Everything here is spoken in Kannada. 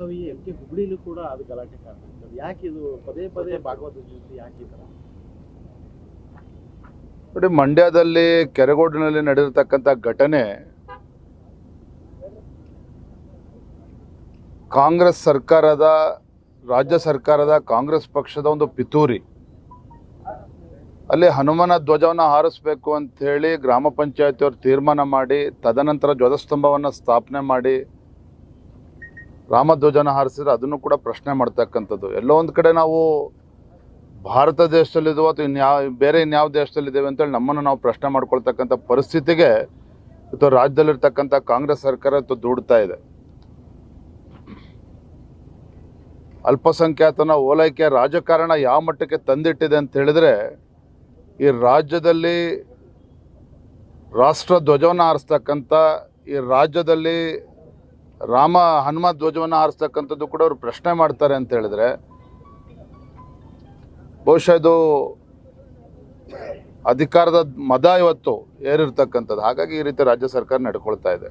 ಈ ಎಂ ಕೆ ಹುಬ್ಳಿಲೂ ಕೂಡ ಅದು ಗಲಾಟೆ ಕಾರಣ. ಯಾಕೆ ಇದು ಪದೇ ಪದೇ ಭಾಗವತ ಜೊತೆ ಯಾಕೆ ಈ ಥರ ನೋಡಿ ಮಂಡ್ಯದಲ್ಲಿ ಕೆರೆಗೋಡಿನಲ್ಲಿ ನಡೆದಿರ್ತಕ್ಕಂಥ ಘಟನೆ ಕಾಂಗ್ರೆಸ್ ಸರ್ಕಾರದ ರಾಜ್ಯ ಸರ್ಕಾರದ ಕಾಂಗ್ರೆಸ್ ಪಕ್ಷದ ಒಂದು ಪಿತೂರಿ ಅಲ್ಲಿ ಹನುಮನ ಧ್ವಜವನ್ನು ಹಾರಿಸ್ಬೇಕು ಅಂತ ಹೇಳಿ ಗ್ರಾಮ ಪಂಚಾಯತಿಯವರು ತೀರ್ಮಾನ ಮಾಡಿ ತದನಂತರ ಧ್ವಜಸ್ತಂಭವನ್ನು ಸ್ಥಾಪನೆ ಮಾಡಿ ರಾಮಧ್ವಜನ ಹಾರಿಸಿದ್ರೆ ಅದನ್ನು ಕೂಡ ಪ್ರಶ್ನೆ ಮಾಡ್ತಕ್ಕಂಥದ್ದು. ಎಲ್ಲೋ ಒಂದು ಕಡೆ ನಾವು ಭಾರತ ದೇಶದಲ್ಲಿದ್ದೀವೋ ಅಥವಾ ಇನ್ಯಾವ ಬೇರೆ ಇನ್ಯಾವ ದೇಶದಲ್ಲಿದ್ದೇವೆ ಅಂತೇಳಿ ನಮ್ಮನ್ನು ನಾವು ಪ್ರಶ್ನೆ ಮಾಡ್ಕೊಳ್ತಕ್ಕಂಥ ಪರಿಸ್ಥಿತಿಗೆ ಇವತ್ತು ರಾಜ್ಯದಲ್ಲಿರ್ತಕ್ಕಂಥ ಕಾಂಗ್ರೆಸ್ ಸರ್ಕಾರ ಇವತ್ತು ದೂಡ್ತಾ ಇದೆ. ಅಲ್ಪಸಂಖ್ಯಾತನ ಓಲೈಕೆ ರಾಜಕಾರಣ ಯಾವ ಮಟ್ಟಕ್ಕೆ ತಂದಿಟ್ಟಿದೆ ಅಂತ ಹೇಳಿದ್ರೆ, ಈ ರಾಜ್ಯದಲ್ಲಿ ರಾಷ್ಟ್ರ ಧ್ವಜವನ್ನು ಹಾರಿಸ್ತಕ್ಕಂಥ, ಈ ರಾಜ್ಯದಲ್ಲಿ ರಾಮ ಹನುಮ ಧ್ವಜವನ್ನು ಹಾರಿಸ್ತಕ್ಕಂಥದ್ದು ಕೂಡ ಅವರು ಪ್ರಶ್ನೆ ಮಾಡ್ತಾರೆ ಅಂತ ಹೇಳಿದ್ರೆ, ಬಹುಶಃ ಇದು ಅಧಿಕಾರದ ಮದ ಇವತ್ತು ಏರಿರ್ತಕ್ಕಂಥದ್ದು. ಹಾಗಾಗಿ ಈ ರೀತಿ ರಾಜ್ಯ ಸರ್ಕಾರ ನಡ್ಕೊಳ್ತಾ ಇದೆ.